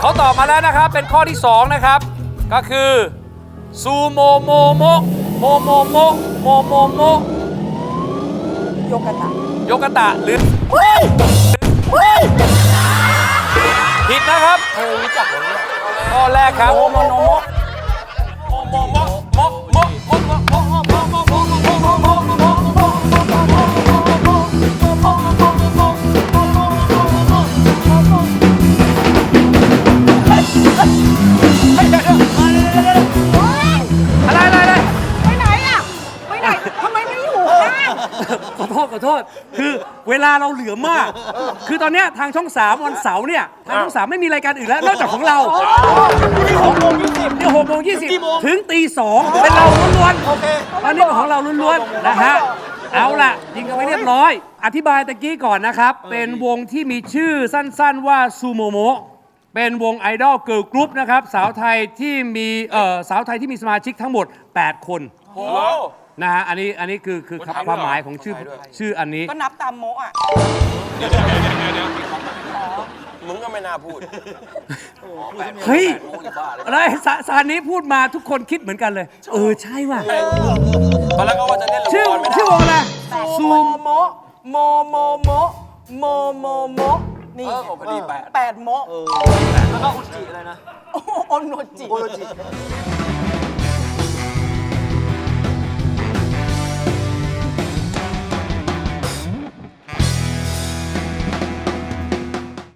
เขาตอบมาแล้วนะครับ เป็นข้อที่ 2 นะครับ ก็คือซูโมโมโมโมโมโมโมโมโมโยกะตะโยกะตะหรือผิดนะครับเฮ้ยจับผมข้อแรกครับโมโมโม ข้างขอโทษขอโทษ คือเวลาเราเหลือมาก คือตอนเนี้ยทางช่องสามวันเสาร์เนี่ยทางช่องสามไม่มีรายการอื่นแล้วนอกจากของเรานี่หกโมงยี่สิบนี่หกโมงยี่สิบถึงตีสองเป็นเราล้วนๆตอนนี้เป็นของเราล้วนๆนะฮะเอาล่ะยิงกันไว้เรียบร้อย อธิบายตะกี้ก่อนนะครับ เป็นวงที่มีชื่อสั้นๆว่าซูโมโม เป็นวงไอดอลเกิร์ลกรุ๊ปนะครับ สาวไทยที่มีเอ่อสาวไทยที่มีสมาชิกทั้งหมด 8 คนโอ้ นะฮะอันนี้อันนี้คือคือความหมายของชื่อชื่ออันนี้ ก็นับตามโมะอะ มึงก็ไม่น่าพูดเฮ้ยอะไรสาสารนี้พูดมาทุกคนคิดเหมือนกันเลย เออใช่ว่ะตอนแรกก็ว่าจะเล่นละชื่อครไม่ได้ชื่อวงอะไรซูโมมโมะโมโมโมะโมโมโมะ นี่เออพอดีแปดแปดโมะแล้วก็อุจิอะไรนะ โอโอโนจิ โอโรจิ